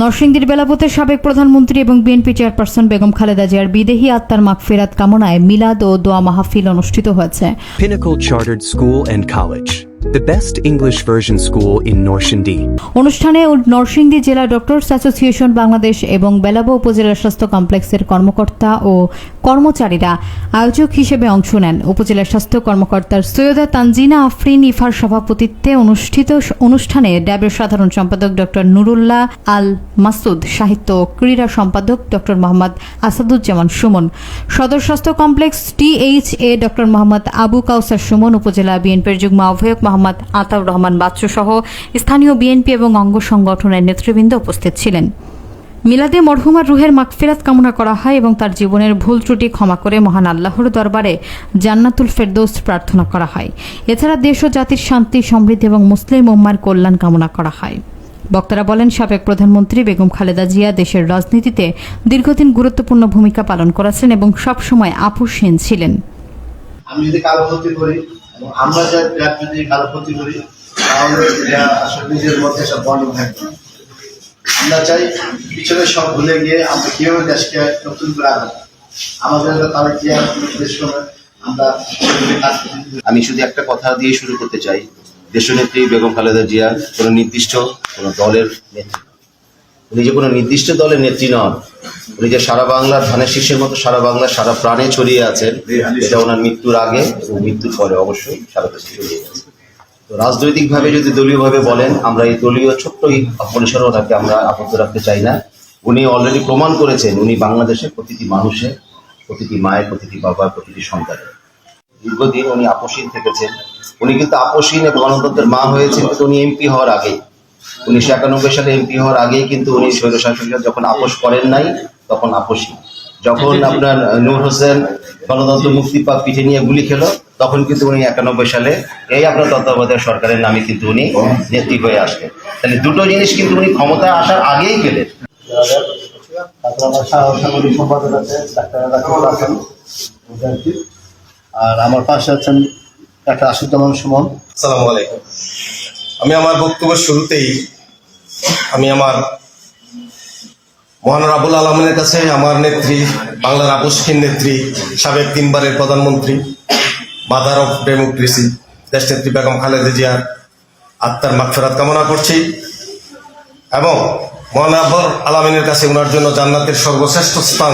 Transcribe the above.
নরসিংদীর বেলাপথে সাবেক প্রধানমন্ত্রী এবং বিএনপি চেয়ারপারসন বেগম খালেদা জিয়ার বিদেহী আত্মার মাগফিরাত কামনায় মিলাদ ও দোয়া মাহফিল অনুষ্ঠিত হয়েছে। The best English version school in. অনুষ্ঠানে নরসিংদী জেলা ডক্টরস অ্যাসোসিয়েশন বাংলাদেশ এবং বেলাবো উপজেলা স্বাস্থ্য কমপ্লেক্সের কর্মকর্তা ও কর্মচারীরা আয়োজক হিসেবে অংশ নেন উপজেলা স্বাস্থ্য কর্মকর্তার সৈয়দা তানজিনা আফরিন ইফার সভাপতিত্বে অনুষ্ঠিত অনুষ্ঠানে ড্যাবের সাধারণ সম্পাদক ডক্টর নুরুল্লাহ আল মাসুদ, সাহিত্য ও ক্রীড়া সম্পাদক ডক্টর মোহাম্মদ আসাদুজ্জামান সুমন, সদর স্বাস্থ্য complex TH A doctor Mohammad Abu Kausar Suman, উপজেলা বিএনপির যুগ্ম আহ্বায়ক মোহাম্মদ আতাউর রহমান বাচ্চু সহ স্থানীয় বিএনপি এবং অঙ্গ সংগঠনের নেতৃবৃন্দ উপস্থিত ছিলেন। মিলাদে মরহুমার রুহের মাগফিরাত কামনা করা হয় এবং তার জীবনের ভুল ত্রুটি ক্ষমা করে মহান আল্লাহর দরবারে জান্নাতুল ফেরদৌস প্রার্থনা করা হয়। এছাড়া দেশ ও জাতির শান্তি, সমৃদ্ধি এবং মুসলিম উম্মার কল্যাণ কামনা করা হয়। বক্তারা বলেন, সাবেক প্রধানমন্ত্রী বেগম খালেদা জিয়া দেশের রাজনীতিতে দীর্ঘদিন গুরুত্বপূর্ণ ভূমিকা পালন করেছেন এবং সবসময় আপোষহীন ছিলেন। আমি যদি ক্ষতি করি আমরা যা ট্র্যাপ যদি কারও ক্ষতি করি তাহলে এটা আসলে নিজের মধ্যে সব বন্ধ থাকবে আমরা চাই পিছনে সব ভুলে গিয়ে আমরা কীভাবে দেশকে নতুন করে আনব আমাদের আর উদ্দেশ্য নয়, আমরা। আমি শুধু একটা কথা দিয়ে শুরু করতে চাই দেশনেত্রী বেগম খালেদা জিয়া কোনো নির্দিষ্ট কোনো দলের নেত্রী। উনি যে কোনো নির্দিষ্ট দলের নেত্রী নন, উনি যে সারা বাংলার ধানের শীর্ষের মতো সারা বাংলার সারা প্রাণে ছড়িয়ে আছেন, এটা ওনার মৃত্যুর আগে এবং মৃত্যুর পরে অবশ্যই সারা দেশে ছড়িয়ে গেছে। তো রাজনৈতিকভাবে যদি দলীয়ভাবে বলেন, আমরা এই দলীয় ছোট্ট এই পরিসরে ওনাকে আমরা আবদ্ধ রাখতে চাই না। উনি অলরেডি প্রমাণ করেছেন, উনি বাংলাদেশের প্রতিটি মানুষের প্রতিটি মায়ের, প্রতিটি বাবার, প্রতিটি সন্তানের। দীর্ঘদিন উনি আপোষহীন থেকেছেন। উনি কিন্তু আপোষহীন এবং গণতন্ত্রের মা হয়েছেন, কিন্তু উনি এমপি হওয়ার আগে উনিশশো একানব্বই সালে এমপি হওয়ার আগেই কিন্তু উনি স্বৈরশাসক যখন আপোষ করেন নাই তখন আপোষহীন যখন আপনার নূর হোসেন গণতন্ত্র মুক্তি পা পিঠে নিয়ে গুলি খেলো তখন কিন্তু উনি একানব্বই সালে এই আপনার তত্ত্বাবধায়ক সরকারের নামে কিন্তু উনি নেত্রী হয়ে আসলেন। তাহলে দুটো জিনিস কিন্তু উনি ক্ষমতায় আসার আগেই পেলেন। আর আমার পাশে আছেন ডাক্তার আশুজ্জামান সুমন। আসসালামু আলাইকুম। আমি আমার বক্তব্যের শুরুতেই আমি আমার মহান রাবুল আলমের কাছে আমার নেত্রী, বাংলার আপসহীন নেত্রী, সাবেক তিনবারের প্রধানমন্ত্রী, মাদার অফ ডেমোক্রেসি, দেশনেত্রী বেগম খালেদা জিয়ার আত্মার মাগফেরাত কামনা করছি এবং মহান রাবুল আলমিনের কাছে ওনার জন্য জান্নাতের সর্বশ্রেষ্ঠ স্থান